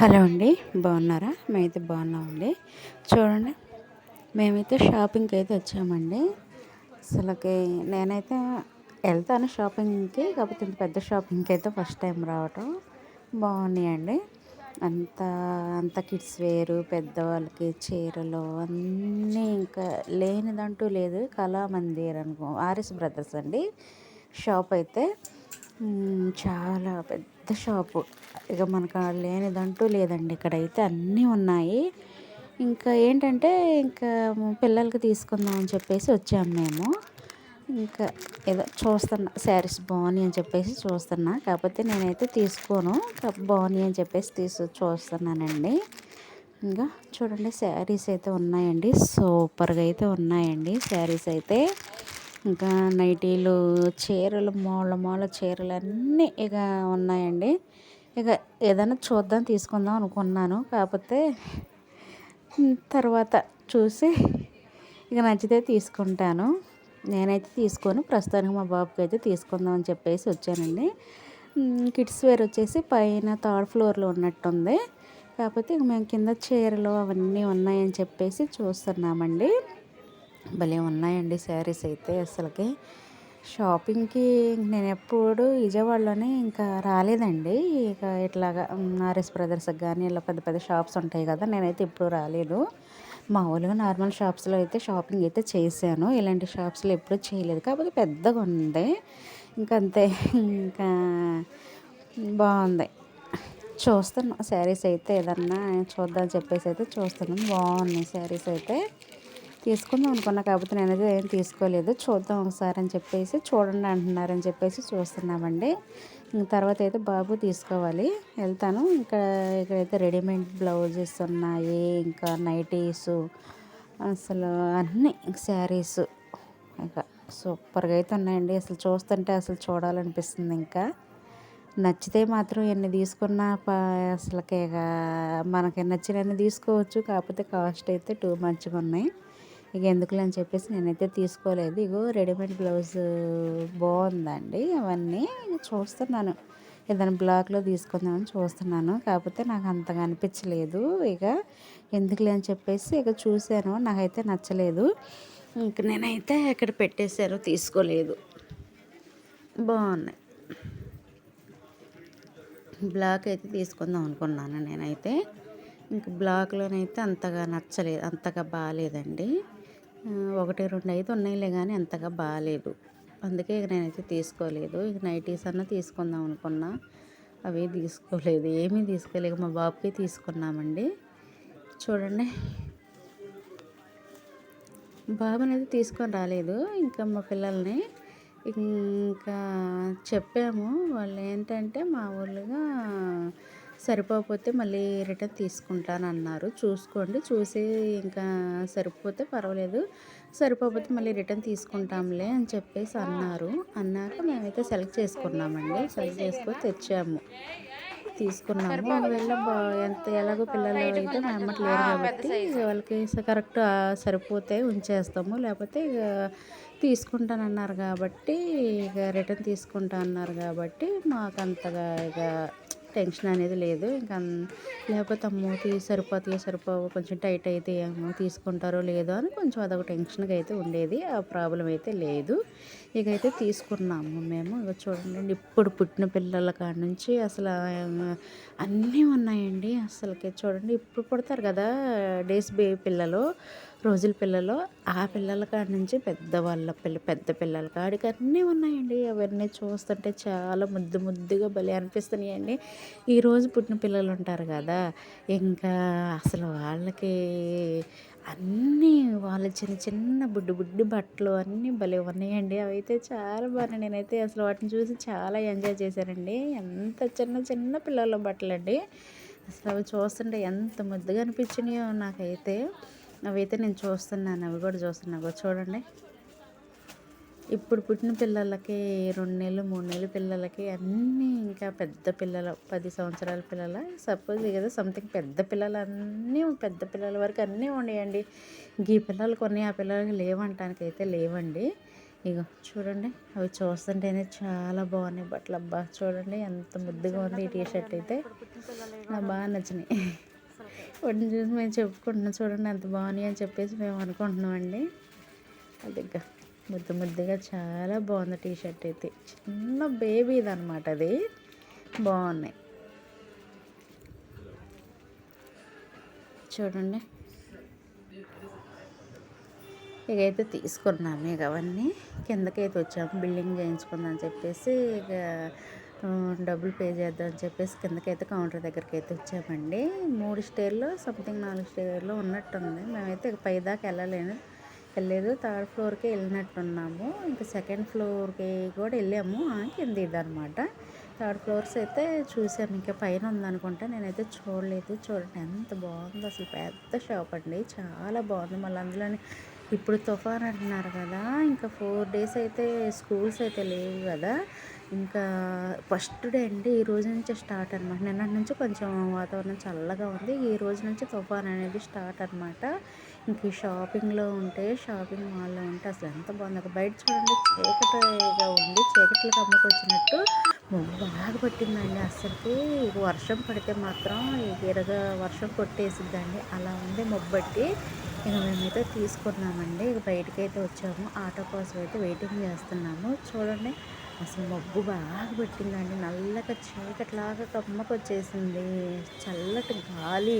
Hello అండి బాగున్నారా? మేమైతే బాగున్నామండి. చూడండి మేమైతే షాపింగ్కి అయితే వచ్చామండి. అసలుకి నేనైతే వెళ్తాను షాపింగ్కి కాకపోతే ఇంత పెద్ద షాపింగ్కి అయితే ఫస్ట్ టైం రావటం. బాగున్నాయండి. అంత అంత కిడ్స్ వేరు పెద్దవాళ్ళకి చీరలు అన్నీ ఇంకా లేనిదంటూ లేదు. కళామందిర్ అనుకో ఆర్ఎస్ బ్రదర్స్ అండి. షాప్ అయితే చాలా పెద్ద షాపు. ఇక మనకు లేనిదంటూ లేదండి. ఇక్కడైతే అన్నీ ఉన్నాయి. ఇంకా ఏంటంటే ఇంకా పిల్లలకి తీసుకుందాం అని చెప్పేసి వచ్చాము మేము. ఇంకా ఏదో చూస్తున్నా శారీస్ బాగున్నాయి అని చెప్పేసి చూస్తున్నా. కాకపోతే నేనైతే తీసుకోను. బాగున్నాయి అని చెప్పేసి తీసు చూస్తున్నానండి. ఇంకా చూడండి శారీస్ అయితే ఉన్నాయండి. సూపర్గా అయితే ఉన్నాయండి శారీస్ అయితే. ఇంకా నైటీలు చీరలు మూల మూల చీరలు అన్నీ ఇక ఉన్నాయండి. ఇక ఏదైనా చూద్దాం తీసుకుందాం అనుకున్నాను. కాకపోతే తర్వాత చూసి ఇక నచ్చితే తీసుకుంటాను. నేనైతే తీసుకొని. ప్రస్తుతానికి మా బాబుకి అయితే తీసుకుందాం అని చెప్పేసి వచ్చానండి. కిడ్స్ వేర్ వచ్చేసి పైన థర్డ్ ఫ్లోర్లో ఉన్నట్టుంది. కాకపోతే ఇక మేము కింద చీరలు అవన్నీ ఉన్నాయని చెప్పేసి చూస్తున్నామండి. భలే ఉన్నాయండి శారీస్ అయితే అసలుకి. షాపింగ్కి నేను ఎప్పుడు విజయవాడలోనే ఇంకా రాలేదండి. ఇక ఇట్లాగా ఆర్ఎస్ బ్రదర్స్కి కానీ ఇలా పెద్ద పెద్ద షాప్స్ ఉంటాయి కదా నేనైతే ఎప్పుడు రాలేదు. మామూలుగా నార్మల్ షాప్స్లో అయితే షాపింగ్ అయితే చేశాను. ఇలాంటి షాప్స్లో ఎప్పుడు చేయలేదు. కాకపోతే పెద్దగా ఉంది. ఇంకంతే. ఇంకా బాగుంది. చూస్తున్నాం శారీస్ అయితే ఏదన్నా చూద్దాం చెప్పేసి అయితే చూస్తున్నాం బాగున్నాయి శారీస్ అయితే. తీసుకుందాం అనుకున్నా కాకపోతే నేనైతే ఏం తీసుకోలేదు. చూద్దాం ఒకసారి అని చెప్పేసి చూడండి అంటున్నారని చెప్పేసి చూస్తున్నామండి. తర్వాత అయితే బాబు తీసుకోవాలి. వెళ్తాను. ఇంకా ఇక్కడైతే రెడీమేడ్ బ్లౌజెస్ ఉన్నాయి ఇంకా నైటీస్ అసలు అన్నీ శారీస్. ఇంకా సూపర్గా అయితే ఉన్నాయండి. అసలు చూస్తుంటే అసలు చూడాలనిపిస్తుంది ఇంకా. నచ్చితే మాత్రం ఎన్ని తీసుకున్నా అసలుకే మనకి నచ్చినన్ని తీసుకోవచ్చు. కాకపోతే కాస్ట్ అయితే టూ మంచిగా ఉన్నాయి. ఇక ఎందుకులే అని చెప్పేసి నేనైతే తీసుకోలేదు. ఇగో రెడీమేడ్ బ్లౌజ్ బాగుందండి అవన్నీ. చూస్తున్నాను. ఏదైనా బ్లాక్లో తీసుకుందామని చూస్తున్నాను. కాకపోతే నాకు అంతగా అనిపించలేదు. ఇక ఎందుకులే అని చెప్పేసి ఇక చూశాను. నాకైతే నచ్చలేదు. ఇంక నేనైతే ఇక్కడ పెట్టేశాను తీసుకోలేదు. బాగున్నాయి బ్లాక్ అయితే తీసుకుందాం అనుకున్నాను నేనైతే. ఇంక బ్లాక్లోనైతే అంతగా నచ్చలేదు అంతగా బాగాలేదండి. ఒకటి రెండు అయితే ఉన్నాయిలే కానీ అంతగా బాగాలేదు అందుకే ఇక నేనైతే తీసుకోలేదు. ఇక నైటీస్ అన్న తీసుకుందాం అనుకున్నా. అవి తీసుకోలేదు. ఏమీ తీసుకోలేదు. మా బాబుకి తీసుకున్నామండి. చూడండి. బాబుని అయితే తీసుకొని రాలేదు. ఇంకా మా పిల్లల్ని ఇంకా చెప్పాము. వాళ్ళు ఏంటంటే మా ఊళ్ళుగా సరిపోకపోతే మళ్ళీ రిటర్న్ తీసుకుంటాను అన్నారు చూసుకోండి. చూసి ఇంకా సరిపోతే పర్వాలేదు. సరిపోతే మళ్ళీ రిటర్న్ తీసుకుంటాంలే అని చెప్పేసి అన్నారు. అన్నాక మేమైతే సెలెక్ట్ చేసుకున్నామండి. సెలెక్ట్ చేసుకొని తెచ్చాము. తీసుకున్నాము. ఒకవేళ ఎంత ఎలాగో పిల్లలు అయితే మా అమ్మకి లేరు కాబట్టి వాళ్ళకి కరెక్ట్ సరిపోతే ఉంచేస్తాము. లేకపోతే ఇక తీసుకుంటానన్నారు కాబట్టి ఇక రిటర్న్ తీసుకుంటా అన్నారు కాబట్టి మాకు అంతగా ఇక టెన్షన్ అనేది లేదు. ఇంకా లేకపోతే అమ్మో తీ సరిపో సరిపోవు కొంచెం టైట్ అయితే ఏమో తీసుకుంటారో లేదో అని కొంచెం అదొక టెన్షన్గా అయితే ఉండేది. ఆ ప్రాబ్లం అయితే లేదు. ఇక అయితే తీసుకున్నాము మేము. ఇక చూడండి ఇప్పుడు పుట్టిన పిల్లల కాడ నుంచి అసలు అన్నీ ఉన్నాయండి. అసలుకి చూడండి ఇప్పుడు పుడతారు కదా డేస్ బేబీ పిల్లలు. రోజుల పిల్లలు ఆ పిల్లల కాడ నుంచి పెద్దవాళ్ళ పిల్ల పెద్ద పిల్లల కాడికి అన్నీ ఉన్నాయండి. అవన్నీ చూస్తుంటే చాలా ముద్దు ముద్దుగా భలే అనిపిస్తున్నాయండి. ఈరోజు పుట్టిన పిల్లలు ఉంటారు కదా ఇంకా అసలు వాళ్ళకి అన్నీ వాళ్ళ చిన్న చిన్న బుడ్డు బుడ్డి బట్టలు అన్నీ భలే ఉన్నాయండి. అవి అయితే చాలా బాగున్నాయి. నేనైతే అసలు వాటిని చూసి చాలా ఎంజాయ్ చేశానండి. ఎంత చిన్న చిన్న పిల్లల బట్టలు అండి అసలు అవి చూస్తుంటే ఎంత ముద్దుగా అనిపించినాయో నాకైతే. అవైతే నేను చూస్తున్నాను అవి కూడా చూస్తున్నాను చూడండి. ఇప్పుడు పుట్టిన పిల్లలకి రెండు నెలలు మూడు నెలలు పిల్లలకి అన్నీ ఇంకా పెద్ద పిల్లలు పది సంవత్సరాల పిల్లల సపోజ్ కదా సంథింగ్ పెద్ద పిల్లలు అన్నీ పెద్ద పిల్లల వరకు అన్నీ ఉండేయండి. ఈ పిల్లలు కొన్ని ఆ పిల్లలకి లేవంటానికి అయితే లేవండి. ఇగో చూడండి అవి చూస్తుంటేనే చాలా బాగున్నాయి. బట్టలు అబ్బా చూడండి ఎంత ముద్దుగా ఉంది ఈ టీ షర్ట్ అయితే. నాకు బాగా నచ్చినాయి. చూసి మేము చెప్పుకుంటున్నాం. చూడండి ఎంత బాగున్నాయి అని చెప్పేసి మేము అనుకుంటున్నామండి అది ముద్దు ముద్దుగా చాలా బాగుంది టీ షర్ట్ అయితే. చిన్న బేబీది అనమాట అది. బాగున్నాయి. చూడండి. ఇక అయితే తీసుకున్నాము ఇక అవన్నీ. కిందకైతే వచ్చాము బిల్డింగ్ చేయించుకుందాం చెప్పేసి ఇక డబ్బులు పే చేద్దాం అని చెప్పేసి కిందకైతే కౌంటర్ దగ్గరికి అయితే వచ్చామండి. మూడు స్టేర్లు సంథింగ్ నాలుగు స్టేర్లు ఉన్నట్టుంది. మేమైతే పైదాకా పై దాకా వెళ్ళలేను. వెళ్ళలేదు. థర్డ్ ఫ్లోర్కి వెళ్ళినట్టున్నాము. ఇంకా సెకండ్ ఫ్లోర్కి కూడా వెళ్ళాము. ఆ, కింద ఇదనమాట థర్డ్ ఫ్లోర్స్ అయితే చూసాము. ఇంకా పైన ఉందనుకుంటా. నేనైతే చూడలేదు. చూడండి ఎంత బాగుందో. అసలు పెద్ద షాప్ అండి. చాలా బాగుంది. మళ్ళీ అందులోనే ఇప్పుడు తుఫాన్ అంటున్నారు కదా ఇంకా ఫోర్ డేస్ అయితే స్కూల్స్ అయితే లేవు కదా. ఇంకా ఫస్ట్ డే అండి ఈ రోజు నుంచి స్టార్ట్ అనమాట నిన్నటి నుంచి కొంచెం వాతావరణం చల్లగా ఉంది. ఈ రోజు నుంచి తుఫాన్ అనేది స్టార్ట్ అనమాట ఇంక షాపింగ్లో ఉంటే షాపింగ్ మాల్లో ఉంటే అసలు ఎంత బాగుంది. బయట చూడండి చీకటిగా ఉంది. చీకట్లు కమ్మకి వచ్చినట్టు మబ్బు బాగా పట్టిందండి. అసలుకి వర్షం పడితే మాత్రం ఇక వర్షం కొట్టేసిద్దండి. అలా ఉంది మబ్బు పట్టి ఇక మేమైతే తీసుకున్నామండి. ఇక బయటికి అయితే వచ్చాము. ఆటో కోసం అయితే వెయిటింగ్ చేస్తున్నాము. చూడండి అసలు మబ్బు బాగా పెట్టిందండి. నల్లగా చీకట్లాగా కమ్మకు వచ్చేసింది చల్లటి గాలి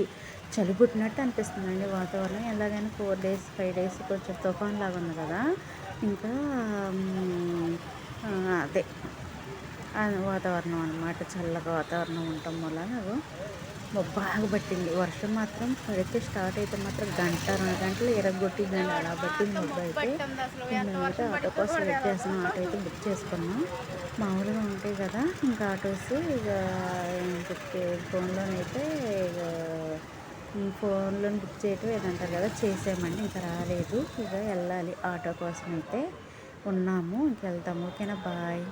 చలి పుట్టినట్టు అనిపిస్తుందండి వాతావరణం. ఎలాగైనా ఫోర్ డేస్ ఫైవ్ డేస్ కొంచెం తుఫాన్ లాగా ఉంది కదా. ఇంకా అదే. వాతావరణం అనమాట చల్లగా వాతావరణం ఉండటం వల్ల నాకు బాగా పట్టింది. వర్షం మాత్రం పడితే స్టార్ట్ అయితే మాత్రం గంట రెండు గంటలు ఇరగొట్టిందండి అలా పట్టింది మబ్బు అయితే మేమైతే ఆటో కోసం వెయిట్ చేస్తున్నాం. ఆటో అయితే బుక్ చేసుకున్నాం. మామూలుగా ఉంటాయి కదా. ఇంకా ఆటోస్ ఇక ఫోన్లోనైతే ఇక ఫోన్లో బుక్ చేయటం ఏదంటారు కదా చేసామండి ఇంకా రాలేదు. ఇక వెళ్ళాలి. ఆటో కోసం అయితే ఉన్నాము. ఇంక వెళ్తాము. ఓకేనా? బాయ్.